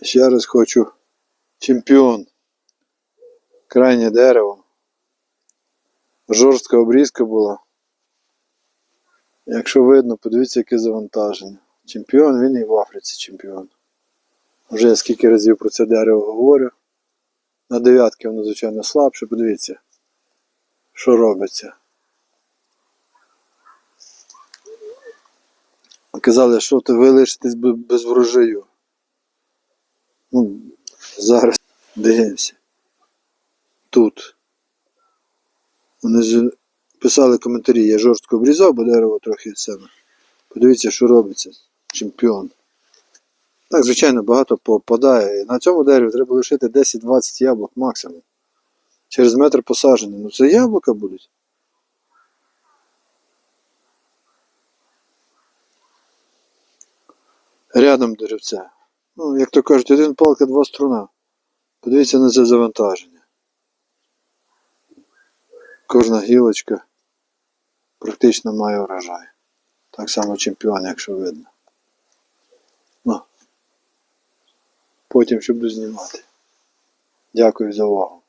Ще раз хочу. Чемпіон. Крайнє дерево. Жорстка обрізка була. Якщо видно, подивіться, яке завантаження. Чемпіон, він і в Африці чемпіон. Вже я скільки разів про це дерево говорю. На дев'ятки воно, звичайно, слабше. Подивіться, що робиться. Казали, що ти ви лишитесь без врожаю. Ну, зараз дивимося. Тут. Вони писали коментарі, я жорстко обрізав, бо дерево трохи від себе. Подивіться, що робиться. Чемпіон. Так, звичайно, багато попадає. На цьому дереві треба лишити 10-20 яблук максимум. Через метр посаджені. Ну це яблука будуть. Рядом деревце. Ну, як то кажуть, один палка, два струна. Подивіться на це завантаження. Кожна гілочка практично має урожай. Так само чемпіон, якщо видно. Ну. Потім ще буду знімати. Дякую за увагу.